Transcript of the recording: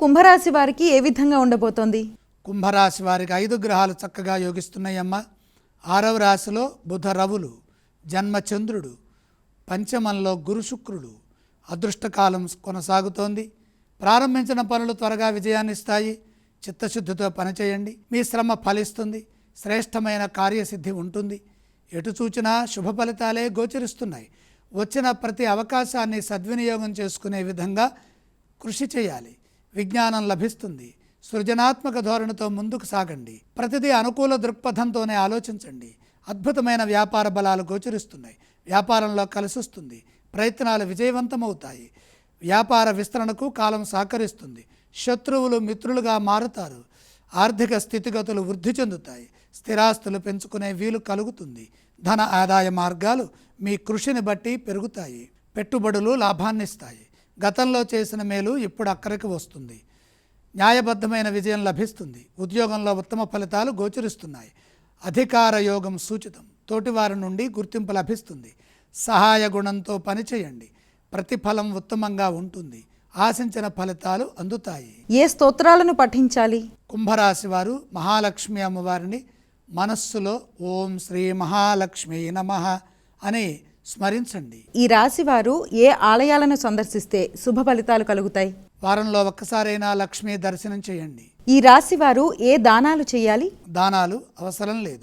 కుంభరాశి వారికి ఏ విధంగా ఉండబోతోంది? కుంభరాశి వారికి ఐదు గ్రహాలు చక్కగా యోగిస్తున్నాయమ్మ. ఆరవ రాశిలో బుధ రవులు జన్మచంద్రుడు పంచమంలో గురు శుక్రుడు. అదృష్టకాలం కొనసాగుతోంది. ప్రారంభించిన పనులు త్వరగా విజయాన్నిస్తాయి చిత్తశుద్ధితో పనిచేయండి. మీ శ్రమ ఫలిస్తుంది. శ్రేష్టమైన కార్యసిద్ధి ఉంటుంది. ఎటు చూచినా శుభ ఫలితాలే గోచరిస్తున్నాయి. వచ్చిన ప్రతి అవకాశాన్ని సద్వినియోగం చేసుకునే విధంగా కృషి చేయాలి. విజ్ఞానం లభిస్తుంది. సృజనాత్మక ధోరణితో ముందుకు సాగండి. ప్రతిదీ అనుకూల దృక్పథంతోనే ఆలోచించండి. అద్భుతమైన వ్యాపార బలాలు గోచరిస్తున్నాయి. వ్యాపారంలో కలిసిస్తుంది. ప్రయత్నాలు విజయవంతమవుతాయి. వ్యాపార విస్తరణకు కాలం సహకరిస్తుంది. శత్రువులు మిత్రులుగా మారుతారు. ఆర్థిక స్థితిగతులు వృద్ధి చెందుతాయి. స్థిరాస్తులు పెంచుకునే వీలు కలుగుతుంది. ధన ఆదాయ మార్గాలు మీ కృషిని బట్టి పెరుగుతాయి. పెట్టుబడులు లాభాన్నిస్తాయి. గతంలో చేసిన మేలు ఇప్పుడు అక్కడికి వస్తుంది. న్యాయబద్ధమైన విజయం లభిస్తుంది. ఉద్యోగంలో ఉత్తమ ఫలితాలు గోచరిస్తున్నాయి. అధికార యోగం సూచితం. తోటివారి నుండి గుర్తింపు లభిస్తుంది. సహాయ గుణంతో పనిచేయండి. ప్రతిఫలం ఉత్తమంగా ఉంటుంది. ఆశించిన ఫలితాలు అందుతాయి. ఏ స్తోత్రాలను పఠించాలి? కుంభరాశి వారు మహాలక్ష్మి అమ్మవారిని మనస్సులో ఓం శ్రీ మహాలక్ష్మి నమ అని స్మరించండి. ఈ రాశి వారు ఏ ఆలయాలను సందర్శిస్తే శుభ ఫలితాలు కలుగుతాయి? వారంలో ఒక్కసారైనా లక్ష్మీ దర్శనం చేయండి. ఈ రాశి వారు ఏ దానాలు చేయాలి? దానాలు అవసరం లేదు.